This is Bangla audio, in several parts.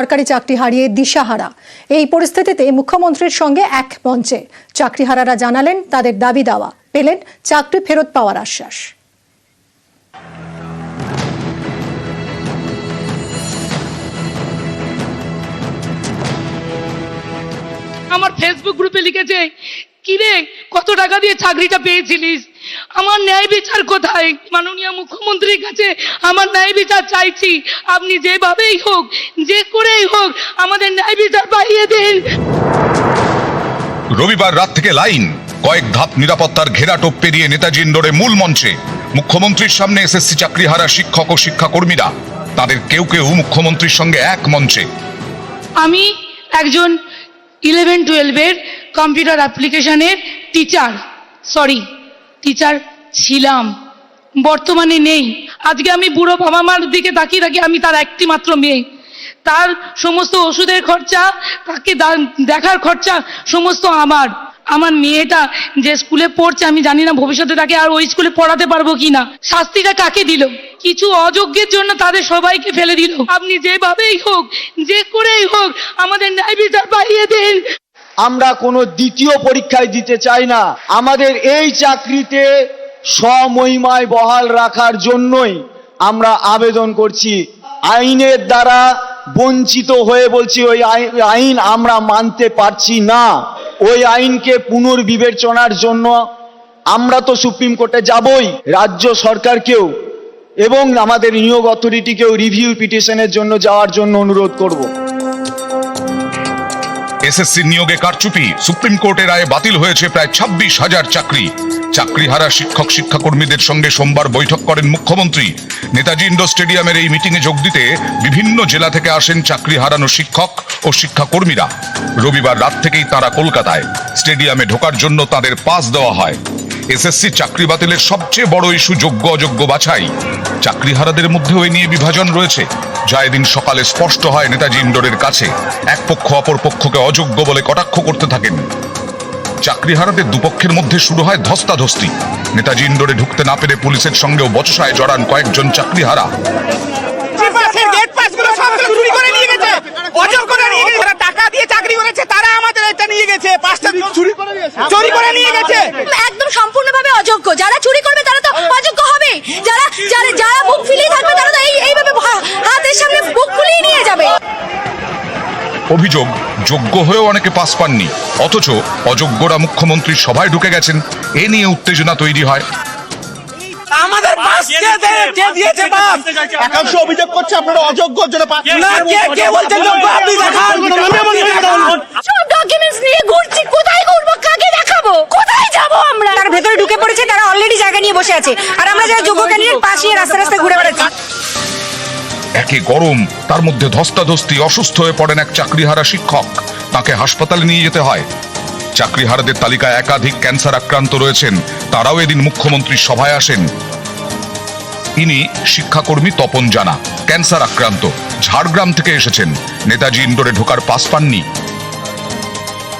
সরকারি চাকরি হারিয়ে দিশাহারা। এই পরিস্থিতিতে মুখ্যমন্ত্রীর সঙ্গে এক মঞ্চে চাকরিহারারা জানালেন তাদের দাবি দাওয়া, পেলেন চাকরি ফেরত পাওয়ার আশ্বাস। আমার ফেসবুক গ্রুপে লিখেছে, কিরে, কত টাকা দিয়ে চাকরিটা পেয়েছিলিস? আমার ন্যায় বিচার কোথায়? মাননীয় মুখ্যমন্ত্রীর কাছে আমার ন্যায় বিচার চাইছি। আপনি যেভাবেই হোক যে করেই হোক আমাদের ন্যায় বিচার পাইয়ে দিন। রবিবার রাত থেকে লাইন। কয়েক ধাপ নিরাপত্তার ঘেরাটোপ পেরিয়ে নেতাজি ইন্ডোরে মূল মঞ্চে মুখ্যমন্ত্রীর সামনে এসএসসি চাকরিহারা শিক্ষক ও শিক্ষাকর্মীরা। তাদের কেউ কেউ মুখ্যমন্ত্রীর সঙ্গে এক মঞ্চে। আমি একজন ইলেভেন টুয়েলভের কম্পিউটার অ্যাপ্লিকেশনের টিচার সরি টিচার ছিলাম। বর্তমানে নেই। আজকে আমি বুড়ো বাবা মার দিকে তাকিয়ে থাকি, আমি তার একটি মাত্র মেয়ে। তার সমস্ত ওষুধের খরচা, তাকে দেখার খরচা সমস্ত আমার। আমার মেয়েটা যে স্কুলে পড়ছে, আমি জানি না ভবিষ্যতে তাকে আর ওই স্কুলে পড়াতে পারব কি না। শাস্তিটা কাকে দিল? কিছু অযোগ্যের জন্য তাদের সবাইকে ফেলে দিল। আপনি যেভাবেই হোক, যে করেই হোক, আমাদের ন্যায় বিচার পাইয়ে দিন। আমরা কোনো দ্বিতীয় পরীক্ষায় দিতে চাই না। আমাদের এই চাকরিতে স্বমহিমায় বহাল রাখার জন্যই আমরা আবেদন করছি। আইনের দ্বারা বঞ্চিত হয়ে বলছি, ওই আই- আইন আমরা মানতে পারছি না। ওই আইনকে পুনর্বিবেচনার জন্য আমরা তো সুপ্রিম কোর্টে যাবই, রাজ্য সরকারকেও এবং আমাদের নিয়োগ অথরিটিকেও রিভিউ পিটিশনের জন্য যাওয়ার জন্য অনুরোধ করব। এসএসসি নিয়োগে কারচুপি। সুপ্রিম কোর্টের রায়ে বাতিল হয়েছে প্রায় ছাব্বিশ হাজার চাকরি। চাকরিহারা শিক্ষক শিক্ষাকর্মীদের সঙ্গে সোমবার বৈঠক করেন মুখ্যমন্ত্রী। নেতাজি ইন্ডো স্টেডিয়ামের এই মিটিংয়ে যোগ দিতে বিভিন্ন জেলা থেকে আসেন চাকরি হারানো শিক্ষক ও শিক্ষাকর্মীরা। রবিবার রাত থেকেই তারা কলকাতায়। স্টেডিয়ামে ঢোকার জন্য তাদের পাস দেওয়া হয়। এসএসসি চাকরি বাতিলের সবচেয়ে বড় ইস্যু যোগ্য অযোগ্য বাছাই। চাকরিহারাদের মধ্যেও এ নিয়ে বিভাজন রয়েছে। যা এদিন সকালে স্পষ্ট হয় নেতাজি ইন্ডোরের কাছে, এক পক্ষ অপর পক্ষকে অযোগ্য বলে কটাক্ষ করতে থাকেন। চাকরিহারাদের দুপক্ষের মধ্যে শুরু হয় ধস্তাধস্তি। নেতাজি ইন্ডোরে ঢুকতে না পেরে পুলিশের সঙ্গেও বচসায় জড়ান কয়েকজন চাকরিহারা পাসের গেট পাসগুলো সবগুলো চুরি করে নিয়ে গেছে অজর করে নিয়ে গেছে যারা টাকা দিয়ে চাকরি করেছে তারা আমাদের এটা নিয়ে গেছে পাঁচটা চুরি করে চুরি করে নিয়ে গেছে একদম সম্পূর্ণভাবে অযোগ্য যারা চুরি করবে তারা তো অযোগ্য হবে যারা যারা বুক ফুলিয়ে থাকবে তারা তো এইভাবে হাতের সামনে বুক ফুলিয়ে নিয়ে যাবে। অভিযোগ যোগ্য হয়েও অনেকে পাস পাননি। অথচ অযোগ্যরা মুখ্যমন্ত্রীর সভায় ঢুকে গেছেন। এ নিয়ে উত্তেজনা তৈরি হয়। আমাদের পাস কে দিয়েছে পাস একাংশ অভিযোগ করছে আপনারা অযোগ্য জন্য পাস না কে কে যোগ্য? আপনি দেখান। সব ডকুমেন্টস নিয়ে ঘুরছি কোথায় ঘুরবো কাকে দেখাবো কোথায় যাব আমরা তার ভেতরে ঢুকে পড়েছে, তারা অলরেডি জায়গা নিয়ে বসে আছে। আর আমরা যারা যোগ্য ক্যান্ডিডেট পাশ রাস্তা রাস্তায় ঘুরে বেড়াচ্ছি। একে গরম, তার মধ্যে ধস্তাধস্তি, অসুস্থ হয়ে পড়েন এক চাকরিহারা শিক্ষক। তাকে হাসপাতালে নিয়ে যেতে হয়। চাকরিহারাদের তালিকায় একাধিক ক্যান্সার আক্রান্ত রয়েছেন। তারাও এদিন মুখ্যমন্ত্রীর সভায় আসেন। ইনি শিক্ষাকর্মী তপন জানা, ক্যান্সার আক্রান্ত, ঝাড়গ্রাম থেকে এসেছেন। নেতাজি ইন্ডোরে ঢোকার পাস পাননি।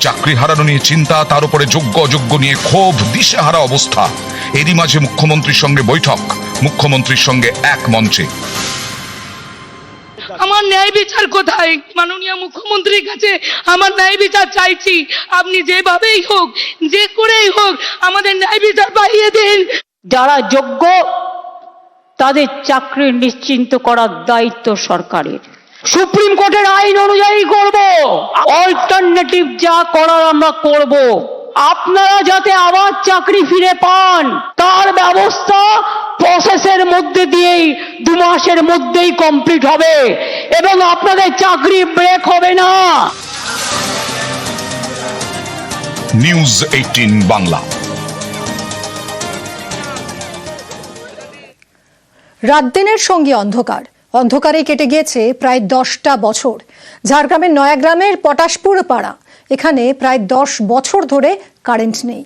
চাকরি হারানো নিয়ে চিন্তা তার উপরে যোগ্য অযোগ্য নিয়ে ক্ষোভ দিশেহারা অবস্থা। এরই মাঝে মুখ্যমন্ত্রীর সঙ্গে বৈঠক মুখ্যমন্ত্রীর সঙ্গে এক মঞ্চে। আমার ন্যায় বিচার কোথায়? মাননীয় মুখ্যমন্ত্রীর কাছে আমার ন্যায় বিচার চাইছি। আপনি যেভাবেই হোক যে করেই হোক আমাদের ন্যায় বিচার পাইয়ে দিন। যারা যোগ্য তাদের চাকরি নিশ্চিন্ত করার দায়িত্ব সরকারের। সুপ্রিম কোর্টের আইন অনুযায়ী করব। অল্টারনেটিভ যা করার আমরা করব। আপনারা যাতে আবার চাকরি ফিরে পান তার ব্যবস্থা প্রসেসের মধ্যে দিয়েই দু মাসের মধ্যেই কমপ্লিট হবে। এবং আপনাদের চাকরি ব্রেক হবে না। নিউজ এইটিন বাংলা রাত দিনের সঙ্গে অন্ধকার। অন্ধকারে কেটে গিয়েছে প্রায় দশটা বছর। ঝাড়গ্রামের নয়াগ্রামের পটাশপুর পাড়া এখানে প্রায় দশ বছর ধরে কারেন্ট নেই।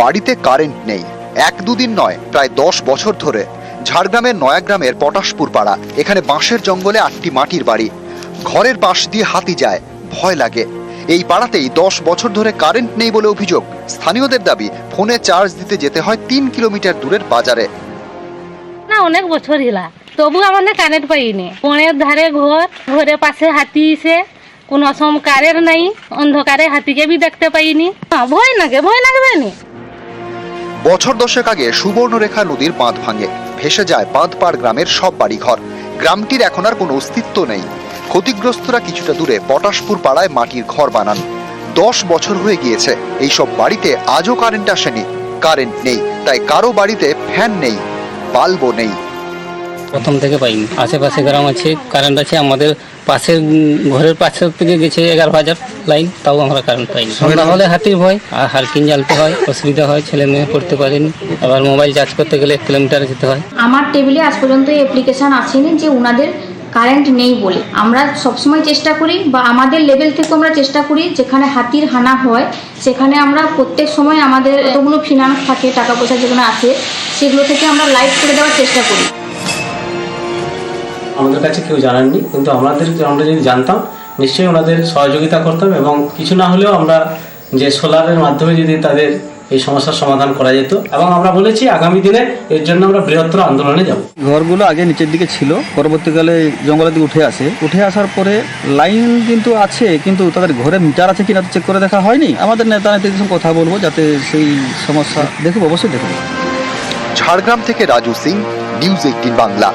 বাড়িতে কারেন্ট নেই। এক দুদিন নয়, প্রায় দশ বছর ধরে ঝাড়গ্রামের নয়াগ্রামের পটাশপুর পাড়া এখানে বাঁশের জঙ্গলে আটটি মাটির বাড়ি। ঘরের পাশ দিয়ে হাতি যায়, ভয় লাগে। এই পাড়াতেই দশ বছর ধরে কারেন্ট নেই বলে অভিযোগ। স্থানীয়দের দাবি ফোনে চার্জ দিতে যেতে হয় তিন কিলোমিটার দূরের বাজারে। না অনেক বছর হিলা তবু আমাদের কারেন্ট পাইনি। বনের ধারে ঘর ঘরের পাশে হাতি এসে কোনো সম কারের নাই। অন্ধকারে হাতিকে বি দেখতে পাইনি। ভয় লাগে ভয় লাগবে নি। বছর দশেক আগে সুবর্ণরেখা নদীর বাঁধ ভাঙে। ভেসে যায় বাঁধপাড় গ্রামের সব বাড়িঘর। গ্রামটির এখন আর কোনো অস্তিত্ব নেই। ক্ষতিগ্রস্তরা কিছুটা দূরে পটাশপুর পাড়ায় মাটির ঘর বানান। দশ বছর হয়ে গিয়েছে এইসব বাড়িতে আজও কারেন্ট আসেনি। কারেন্ট নেই তাই কারও বাড়িতে ফ্যান নেই বাল্বও নেই। প্রথম থেকে পাইনি। আশেপাশে গ্রাম আছে কারেন্ট আছে আমাদের পাশের ঘরের পাশের থেকে গেছে এগারো হাজার লাইন তাও আমরা কারেন্ট পাইনি। সন্ধ্যা হলে হাতির ভয় আর হারকিন জ্বালতে হয় অসুবিধা হয় ছেলে মেয়ে পড়তে পারেনি। আবার মোবাইল চার্জ করতে গেলে এক কিলোমিটার যেতে হয়। আমার টেবিলে আজ পর্যন্ত এই অ্যাপ্লিকেশন আসেনি যে ওনাদের কারেন্ট নেই বলে। আমরা সবসময় চেষ্টা করি বা আমাদের লেভেল থেকে আমরা চেষ্টা করি যেখানে হাতির হানা হয়, সেখানে আমরা প্রত্যেক সময় আমাদের যতগুলো ফিনান্স থাকে টাকা পয়সা যেগুলো আছে, সেগুলো থেকে আমরা লাইট করে দেওয়ার চেষ্টা করি। আমাদের কাছে কেউ জানাননি, কিন্তু আমাদের আমরা যদি জানতাম, নিশ্চয়ই ওনাদের সহযোগিতা করতাম এবং কিছু না হলেও আমরা যে সোলারের মাধ্যমে যদি তাদের এই সমস্যার সমাধান করা যেত এবং আমরা বলেছি আগামী দিনে এর জন্য আমরা বৃহত্তর আন্দোলনে যাব। ঘরগুলো আগে নিচের দিকে ছিল পরবর্তীকালে জঙ্গলের দিকে উঠে আসে। উঠে আসার পরে লাইন কিন্তু আছে কিন্তু তাদের ঘরে মিটার আছে কিনা চেক করে দেখা হয়নি। আমাদের নেতা নেত্রীদের সঙ্গে কথা বলব যাতে সেই সমস্যা দেখুক অবশ্যই দেখুক। ঝাড়গ্রাম থেকে রাজু সিং নিউজ এইটিন বাংলা।